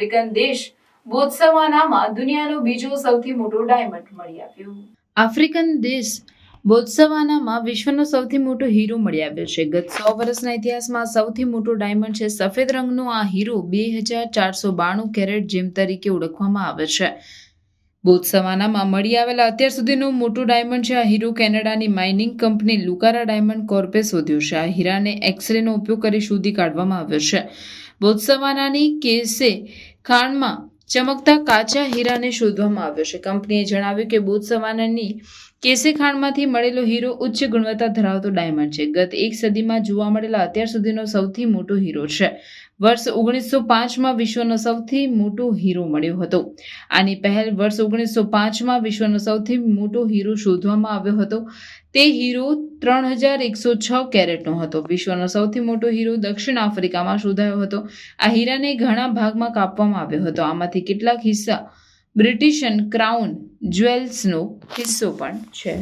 African દેશ બોત્સવાનામાં દુનિયાનો બીજો સૌથી મોટો ડાયમંડ મળી આવ્યો. આફ્રિકન દેશ બોત્સવાનામાં વિશ્વનો સૌથી મોટો હીરો મળી આવ્યો છે. ગત સો વર્ષના ઇતિહાસમાં સૌથી મોટો ડાયમંડ છે સફેદ રંગનો આ હીરો બે હજાર ચારસો બાણું કેરેટ જેમ તરીકે ઓળખવામાં આવે છે. બોત્સવાનામાં મળી આવેલા અત્યાર સુધીનું મોટું ડાયમંડ છે આ હીરો કેનેડાની માઇનિંગ કંપની લુકારા ડાયમંડ કોર્પે શોધ્યો છે. આ હીરાને એક્સરેનો ઉપયોગ કરી શોધી કાઢવામાં આવ્યો છે. બોત્સવાનાની કેસે ખાણમાં ચમકતા કાચા હીરાને શોધવામાં આવ્યો છે. કંપનીએ જણાવ્યું કે બુધ બોત્સવાનાની કેસે ખાણમાંથી મળેલો હીરો ઉચ્ચ ગુણવત્તા ધરાવતો ડાયમંડ છે. ગત એક સદીમાં જોવા મળેલા અત્યાર સુધીનો સૌથી મોટો હીરો છે. વર્ષ ઓગણીસો પાંચમાં વિશ્વનો સૌથી મોટો હીરો મળ્યો હતો. આની પહેલ વર્ષ ઓગણીસો પાંચમાં વિશ્વનો સૌથી મોટો હીરો શોધવામાં આવ્યો હતો. તે હીરો ત્રણ હજાર એકસો છ કેરેટનો હતો. વિશ્વનો સૌથી મોટો હીરો દક્ષિણ આફ્રિકામાં શોધાયો હતો. આ હીરાને ઘણા ભાગમાં કાપવામાં આવ્યો હતો. આમાંથી કેટલાક હિસ્સા બ્રિટિશન ક્રાઉન જ્વેલ્સનો હિસ્સો પણ છે.